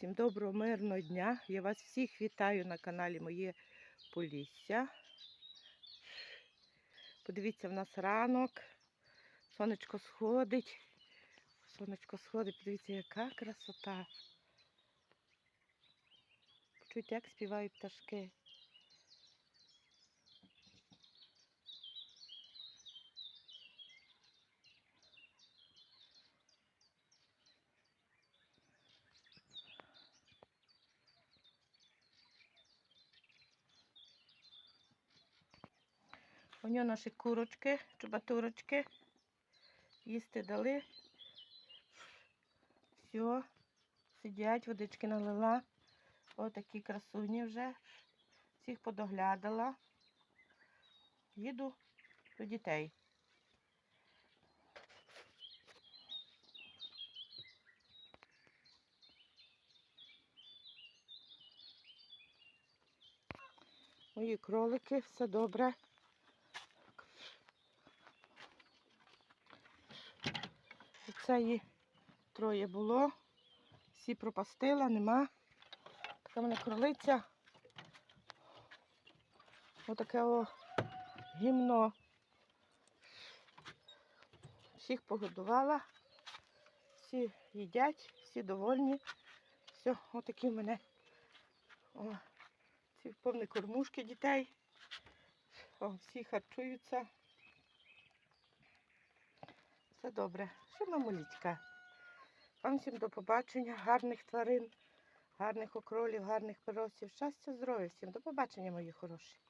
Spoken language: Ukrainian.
Всім доброго, мирного дня. Я вас всіх вітаю на каналі Моє Полісся. Подивіться, в нас ранок. Сонечко сходить. Сонечко сходить, подивіться, яка красота. Почуйте, як співають пташки. У нього наші курочки, чубатурочки. Їсти дали. Все, сидять, водички налила. Отакі красуні вже. Всіх подоглядала. Їду до дітей. Мої кролики, все добре. Це її троє було. Всі пропастила, нема. Така в мене кролиця. Отаке о гімно. Всіх погодувала. Всі їдять, всі довольні. Все, отакі в мене о, ці повні кормушки дітей. О, всі харчуються. Все добре. Ще мамулічка? Вам всім до побачення, гарних тварин, гарних окролів, гарних поросів. Щастя, здоров'я всім. До побачення, мої хороші.